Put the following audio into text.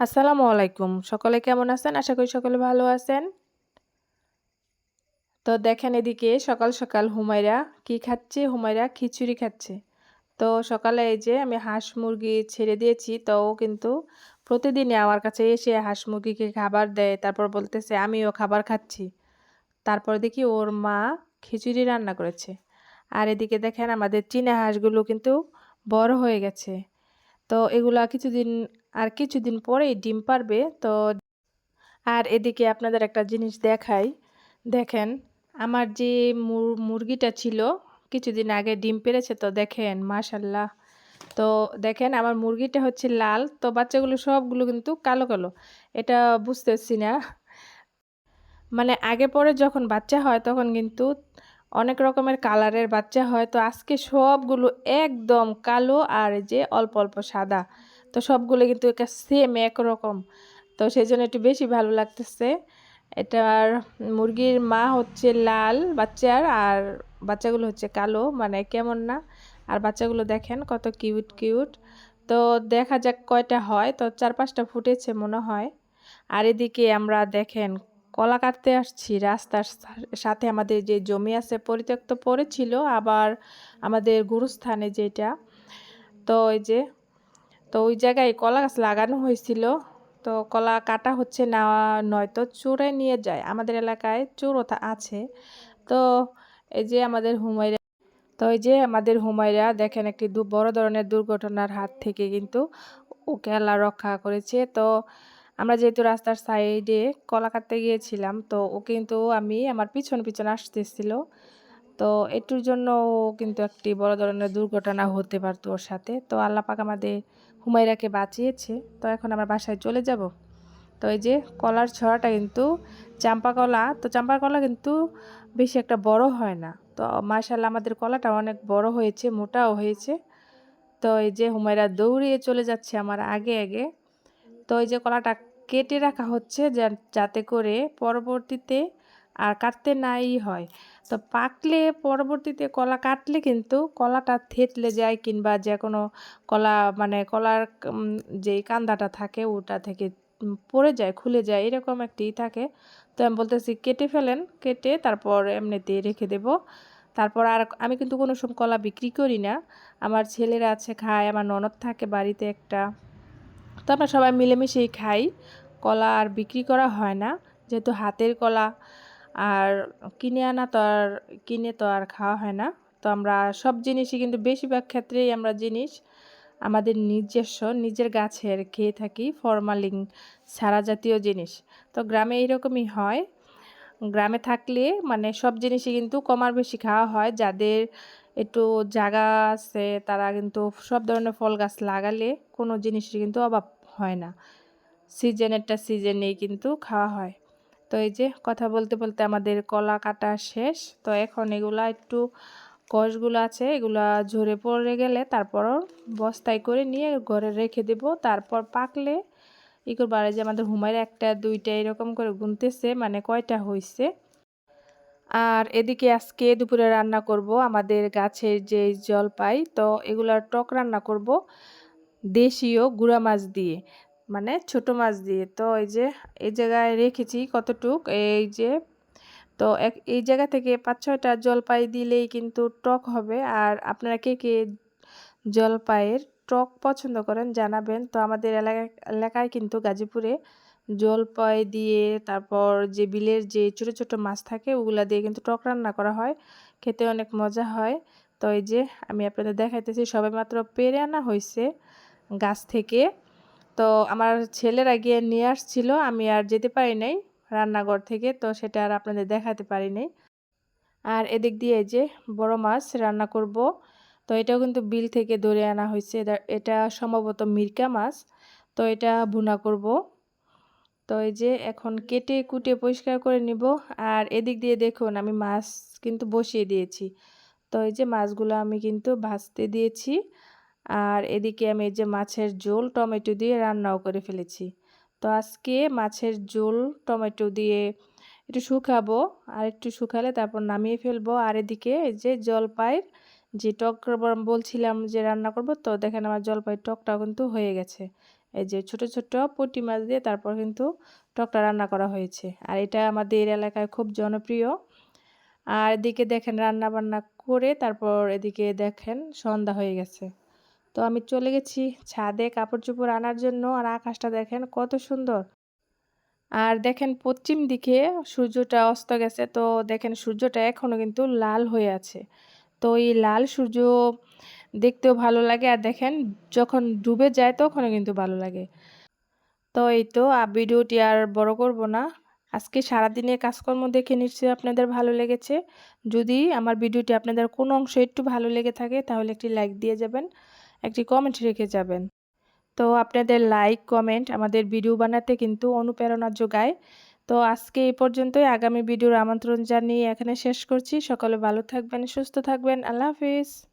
আসসালামু আলাইকুম। সকলে কেমন আছেন? আশা করি সকলে ভালো আছেন। তো দেখেন এদিকে সকাল সকাল হুমায়রা কি খাচ্ছে? হুমায়রা খিচুড়ি খাচ্ছে। তো সকালে এই যে আমি হাঁস মুরগি ছেড়ে দিয়েছি, তো ও কিন্তু প্রতিদিনই আমার কাছে এসে হাঁস মুরগিকে খাবার দেয়, তারপর বলতেছে, আমিও খাবার খাচ্ছি। তারপর দেখি ওর মা খিচুড়ি রান্না করেছে। আর এদিকে দেখেন আমাদের চীনা হাঁসগুলো কিন্তু বড় হয়ে গেছে। তো এগুলা কিছুদিন আর কিছুদিন পরেই ডিম পারবে, তো আর এদিকে আপনাদের একটা জিনিস দেখাই। দেখেন, আমার যে মুরগিটা ছিল, কিছুদিন আগে ডিম পেরেছে, তো দেখেন, মাশাল্লাহ। তো দেখেন, আমার মুরগিটা হচ্ছে লাল, তো বাচ্চাগুলো সবগুলো কিন্তু কালো কালো। এটা বুঝতেছি না। মানে আগে পরে যখন বাচ্চা হয়, তখন কিন্তু অনেক রকমের কালারের বাচ্চা হয়, তো আজকে সবগুলো একদম কালো আর যে অল্প অল্প সাদা। তো সবগুলো কিন্তু একটা সেম একরকম তো সেই জন্য একটু বেশি ভালো লাগতেছে। এটার মুরগির মা হচ্ছে লাল বাচ্চার আর বাচ্চাগুলো হচ্ছে কালো মানে কেমন না? আর বাচ্চাগুলো দেখেন কত কিউট কিউট তো দেখা যাক কয়টা হয়। তো চার পাঁচটা ফুটেছে মনে হয়। আর এদিকে আমরা দেখেন কলা কাটতে আসছি, রাস্তার সাথে আমাদের যে জমি আছে পরিত্যক্ত পড়েছিল, আবার আমাদের গুরুস্থানে যেটা, তো ওই যে, তো ওই জায়গায় কলা গাছ লাগানো হয়েছিল, তো কলা কাটা হচ্ছে না, নয়তো চোরে নিয়ে যায়, আমাদের এলাকায় চোরও আছে, তো এই যে আমাদের হুমায়রা, তো এই যে আমাদের হুমায়রা দেখেন একটি বড় ধরনের দুর্ঘটনার হাত থেকে কিন্তু ওকে আল্লাহ রক্ষা করেছে, তো আমরা যেহেতু রাস্তার সাইডে কলা কাটতে গিয়েছিলাম, তো ও কিন্তু আমি আমার পিছন পিছন আসতেছিল। তো এটুর জন্য ও কিন্তু একটি বড় ধরনের দুর্ঘটনা হতে পারতো ওর সাথে। তো আল্লাপাক আমাদের হুমাইরাকে বাঁচিয়েছে। তো এখন আমরা বাসায় চলে যাব। তো এই যে কলার ছড়াটা কিন্তু চাম্পা কলা, তো চাম্পা কলা কিন্তু বেশি একটা বড় হয় না। তো মার্শাল্লাহ আমাদের কলাটা অনেক বড় হয়েছে, মোটাও হয়েছে। তো এই যে হুমাইরা দৌড়িয়ে চলে যাচ্ছে আমার আগে আগে। তো এই যে কলাটা কেটে রাখা হচ্ছে যাতে করে পরবর্তীতে আর কাটতে নাই হয়। তো পাকলে পরবর্তীতে কলা কাটলে কিন্তু কলাটা থেতলে যায় কিংবা যে কোনো কলা মানে কলার যে কান্দাটা থাকে ওটা থেকে পড়ে যায়, খুলে যায়, এরকম একটি থাকে। তো আমি বলতেছি কেটে ফেলেন, কেটে তারপর এমনিতে রেখে দেব। তারপর আর আমি কিন্তু কোনো সময় কলা বিক্রি করি না। আমার ছেলেরা আছে, খায়, আমার ননদ থাকে বাড়িতে একটা। তো আমরা সবাই মিলেমিশেই খাই। কলা আর বিক্রি করা হয় না। যেহেতু হাতের কলা আর কিনে আনা তো আর, কিনে তো আর খাওয়া হয় না। তো আমরা সব জিনিসই কিন্তু বেশিরভাগ ক্ষেত্রেই আমরা জিনিস আমাদের নিজস্ব, নিজের গাছের খেয়ে থাকি ফরমালিং সারা জাতীয় জিনিস। তো গ্রামে এইরকমই হয়। গ্রামে থাকলে মানে সব জিনিসই কিন্তু কমার বেশি খাওয়া হয়। যাদের একটু জায়গা আছে তারা কিন্তু সব ধরনের ফল গাছ লাগালে কোনো জিনিসের কিন্তু অভাব হয় না। সিজনেরটা সিজনেই কিন্তু খাওয়া হয়। তো এই যে কথা বলতে বলতে আমাদের কলা কাটা শেষ। তো এখন এগুলা একটু কষগুলো আছে, এগুলা ঝরে পড়ে গেলে তারপর বস্তায় করে নিয়ে ঘরে রেখে দেব। তারপর পাকলে ই করব যে আমাদের হুমায়ের একটা, দুইটা এরকম করে গুনতেছে মানে কয়টা হয়েছে আর এদিকে আজকে দুপুরে রান্না করব আমাদের গাছের যে জলপাই, তো এগুলার টক রান্না করব। দেশীয় গুঁড়া মাছ দিয়ে মানে ছোট মাছ দিয়ে। তো এই যে, এই জায়গায় রেখেছি কতটুক, এই যে, তো এক, এই জায়গা থেকে পাঁচ ছয়টা জলপাই দিলেই কিন্তু টক হবে। আর আপনারা কে কে জলপাইয়ের টক পছন্দ করেন জানাবেন। তো আমাদের এলাকা, এলাকায় কিন্তু গাজীপুরে জলপাই দিয়ে, তারপর যে বিলের যে ছোট ছোট মাছ থাকে, ওগুলা দিয়ে কিন্তু টক রান্না করা হয়। খেতে অনেক মজা হয়। তো এই যে, আমি আপনাদের দেখাইতেছি সবে মাত্র পেরে আনা হয়েছে গাছ থেকে। তো আমার ছেলেরা গিয়ে নিয়ে আসছিল, আমি আর যেতে পারি নাই রান্নাঘর থেকে, তো সেটা আর আপনাদের দেখাতে পারি নাই। আর এদিক দিয়ে যে বড় মাছ রান্না করব, তো এটাও কিন্তু বিল থেকে ধরে আনা হয়েছে। এটা সম্ভবত মির্কা মাছ, তো এটা ভুনা করব। তো এই যে এখন কেটে কুটে পরিষ্কার করে নিব। আর এদিক দিয়ে দেখুন, আমি মাছ কিন্তু বসিয়ে দিয়েছি। তো এই যে মাছগুলো আমি কিন্তু ভাজতে দিয়েছি। আর এদিকে আমি এই যে মাছের ঝোল টমেটো দিয়ে রান্নাও করে ফেলেছি। তো আজকে মাছের ঝোল, টমেটো দিয়ে একটু শুকাবো আর একটু শুকালে তারপর নামিয়ে ফেলব। আর এদিকে যে জলপাইয়ের যে টক বলছিলাম যে রান্না করব, তো দেখেন আমার জলপাইয়ের টকটাও কিন্তু হয়ে গেছে। এই যে ছোট ছোট পুঁটি মাছ দিয়ে তারপর কিন্তু টকটা রান্না করা হয়েছে। আর এটা আমাদের এলাকায় খুব জনপ্রিয়। আর এদিকে দেখেন রান্না বান্না করে তারপর এদিকে দেখেন সন্ধ্যা হয়ে গেছে। তো আমি চলে গেছি ছাদে কাপড় চোপড় আনার জন্য আর আকাশটা দেখেন কত সুন্দর। আর দেখেন পশ্চিম দিকে সূর্যটা অস্ত গেছে, তো দেখেন সূর্যটা এখনও কিন্তু লাল হয়ে আছে। তো এই লাল সূর্য দেখতেও ভালো লাগে আর দেখেন যখন ডুবে যায় তখনও কিন্তু ভালো লাগে। তো এই তো ভিডিওটি আর বড় করব না। আজকে সারাদিনের কাজকর্ম দেখে নিশ্চয়ই আপনাদের ভালো লেগেছে। যদি আমার ভিডিওটি আপনাদের কোনো অংশ একটু ভালো লেগে থাকে তাহলে একটি লাইক দিয়ে যাবেন। একটি কমেন্ট রেখে যাবেন। তো আপনাদের লাইক কমেন্ট আমাদের ভিডিও বানাতে কিন্তু অনুপ্রেরণা যোগায়। তো আজকে এই পর্যন্তই। আগামী ভিডিওর আমন্ত্রণ জানিয়ে এখানে শেষ করছি। সকলে ভালো থাকবেন, সুস্থ থাকবেন। আল্লাহ হাফিজ।